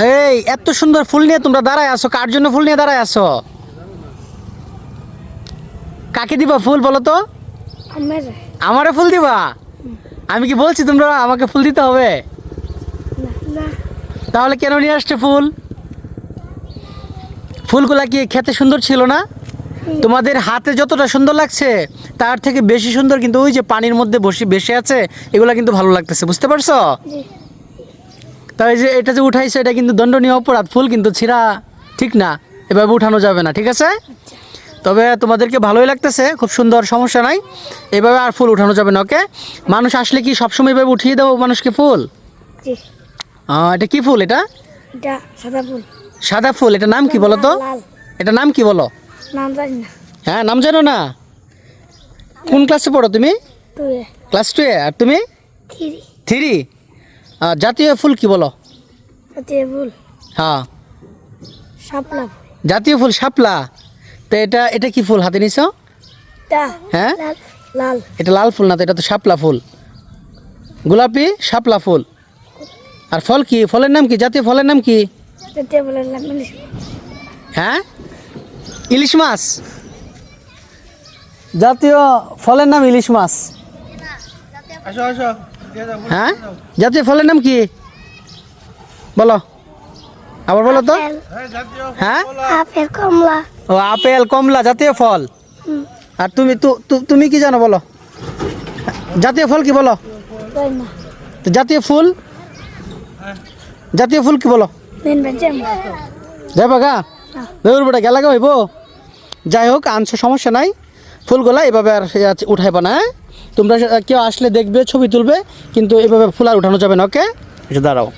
এই এত সুন্দর ফুল নিয়ে তোমরা দাঁড়ায় আছো। কার জন্য ফুল নিয়ে দাঁড়ায় আছো? কাকে দিবা ফুল বলো তো? আমার। ফুল দিবা? আমি কি বলছি তোমরা আমাকে ফুল দিতে হবে? তাহলে কেন নিয়ে আসছে ফুল? ফুলগুলা কি খেতে সুন্দর ছিল না? তোমাদের হাতে যতটা সুন্দর লাগছে তার থেকে বেশি সুন্দর কিন্তু ওই যে পানির মধ্যে বসে বেসে আছে এগুলা কিন্তু ভালো লাগতেছে বুঝতে পারছ? তাই যে এটা যে উঠাইছে এটা কিন্তু দণ্ডনীয় অপরাধ। ফুল কিন্তু ছিঁড়া ঠিক না। এভাবে উঠানো যাবে না ঠিক আছে? তবে তোমাদেরকে ভালোই লাগতেছে খুব সুন্দর সমস্যা নাই। এভাবে আর ফুল উঠানো যাবে না ওকে? মানুষ আসলে কি সবসময় এভাবে উঠিয়ে দেবো মানুষকে ফুল? এটা কি ফুল এটা? সাদা ফুল। সাদা ফুল এটা নাম কি বলো তো এটা নাম কি বলো? হ্যাঁ নাম জানো না? কোন ক্লাসে পড়ো তুমি? ক্লাস টু আর তুমি? থ্রি জাতীয় ফুল কি বলো? হাতে ফুল? হ্যাঁ। শাপলা জাতীয় ফুল শাপলা? তো এটা এটা কি ফুল হাতে নিছো? হ্যাঁ? লাল লাল। এটা লাল ফুল না তো এটা তো শাপলা ফুল। গোলাপি শাপলা ফুল। আর ফল কি? ফলের নাম কি? জাতীয় ফলের নাম কি? হ্যাঁ? ইলিশ মাছ? জাতীয় ফলের নাম ইলিশ মাছ। হ্যাঁ? জাতীয় ফলের নাম কি? বলো। আবার বলো তো। হ্যাঁ? আপেল কমলা। ও আপেল কমলা জাতীয় ফল। আর তুমি তুমি কি জানো বলো? জাতীয় ফল কি বলো? তো জাতীয় ফুল? জাতীয় ফুল কি বলো? মেন বাজে যাবা গা? বেউর বেটা গেলা গা হইব? যাই হোক আনছো সমস্যা নাই। ফুলগুলা এভাবে আর উঠাইবা না হ্যাঁ? তোমরা কেউ আসলে দেখবে, ছবি তুলবে, কিন্তু এভাবে ফুল আর উঠানো যাবে না, ওকে দাঁড়াও